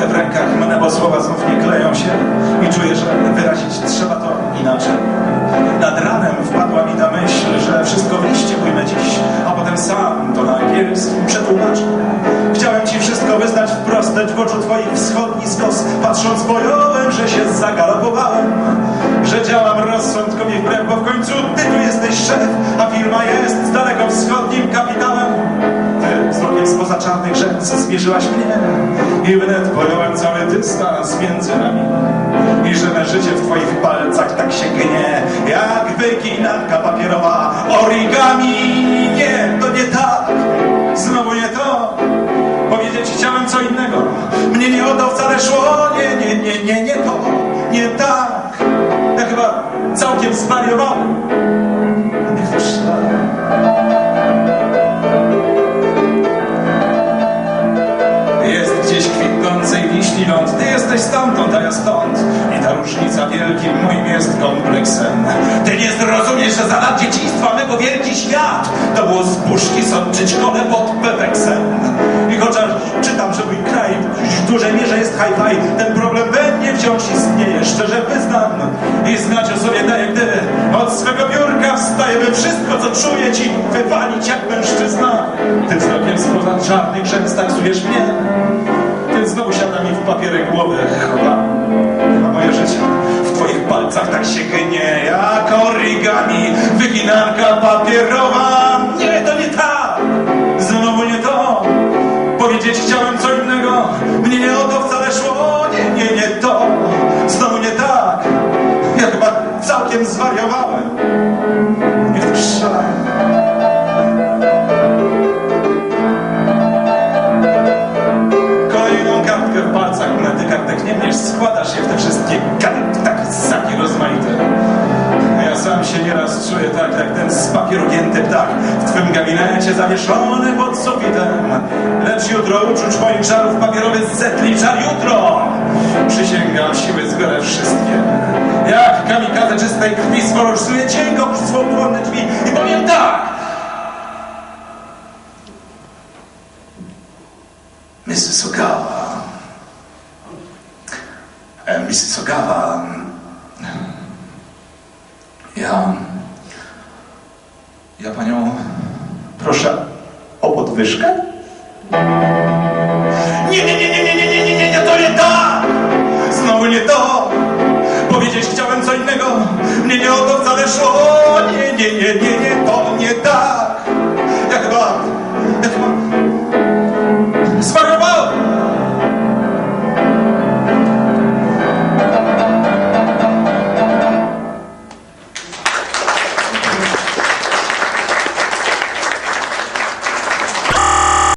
rękę w rękach mnę, bo słowa znów nie kleją się i czuję, że wyrazić trzeba to inaczej. Nad ranem wpadła mi ta myśl, że wszystko w liście ujmę dziś, a potem sam to na angielskim przetłumaczę. Chciałem ci wszystko wyznać wprost, lecz w oczu twoich wschodni skos, patrząc bojowym, że się zagalopowałem, że działam rozsądkowi wbrew, bo w końcu ty tu jesteś szef, zmierzyłaś mnie i wnet pojąłem cały dystans między nami. I że me życie w twoich palcach tak się gnie, jak wyginanka papierowa origami. Nie, to nie tak, znowu nie to. Powiedzieć chciałem co innego. Mnie nie o to wcale szło, nie, nie, nie, nie, nie to, nie tak. Ja chyba całkiem zwariowałem. Kwitnącej wiśni ląd, ty jesteś stamtąd, a ja stąd. I ta różnica wielkim moim jest kompleksem. Ty nie zrozumiesz, że za lat dzieciństwa mego wielki świat to było z puszki sączyć kole pod peweksem. I chociaż czytam, że mój kraj w dużej mierze jest hi-fi, ten problem we mnie wciąż istnieje, szczerze wyznam. I znać o sobie daję, gdy od swego biurka wstaję, by wszystko, co czuję ci wywalić jak mężczyzna. Ty wzrokiem spoza czarnych rzęs taksujesz mnie. Siada mi w papierek głowy, chyba. Chyba moje życie w twoich palcach tak się gnie, jak origami, wyginanka papierowa. Nie, to nie tak, znowu nie to. Powiedzieć chciałem co innego, mnie nie o to wcale szło. Nie, nie, nie to, znowu nie tak. Ja chyba całkiem zwariowałem. Niech to szalałem. Składasz je w te wszystkie ssaki rozmaite. Ja sam się nieraz czuję tak, jak ten z papieru gięty ptak w twym gabinecie zawieszony pod sufitem. Lecz jutro uczuć moich żarów papierowy zetli żar jutro. Przysięgam, siły zbiorę wszystkie. Jak kamikadze czystej krwi sforuszuję cienko swobodne drzwi i powiem tak. Mrs. Ogawa. E, Mrs. Ogawa. Ja. Ja panią proszę o podwyżkę? Nie, nie, nie, nie, nie, nie, nie, nie, nie, nie, to nie tak! Znowu nie to! Powiedzieć chciałem co innego, mnie nie o to wcale szło,